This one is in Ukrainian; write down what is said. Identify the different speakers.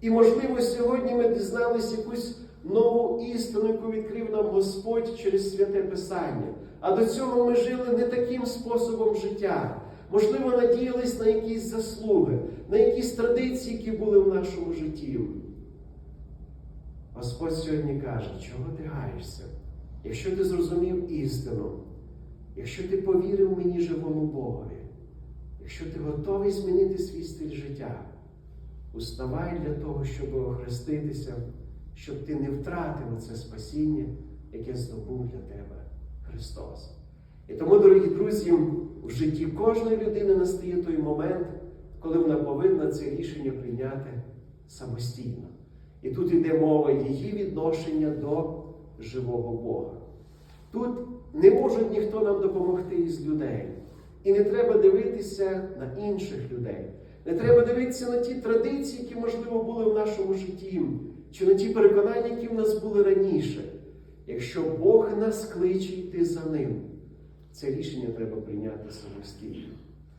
Speaker 1: І, можливо, сьогодні ми дізналися якусь нову істину, яку відкрив нам Господь через святе Писання. А до цього ми жили не таким способом життя. Можливо, надіялись на якісь заслуги, на якісь традиції, які були в нашому житті. Господь сьогодні каже, чого ти гаєшся? Якщо ти зрозумів істину, якщо ти повірив мені живому Богові, якщо ти готовий змінити свій стиль життя, уставай для того, щоб охреститися, щоб ти не втратив це спасіння, яке здобув для тебе Христос. І тому, дорогі друзі, в житті кожної людини настає той момент, коли вона повинна це рішення прийняти самостійно. І тут йде мова її відношення до живого Бога. Тут не може ніхто нам допомогти із людей. І не треба дивитися на інших людей. Не треба дивитися на ті традиції, які, можливо, були в нашому житті, чи на ті переконання, які в нас були раніше. Якщо Бог нас кличе йти за ним, це рішення треба прийняти самостійно.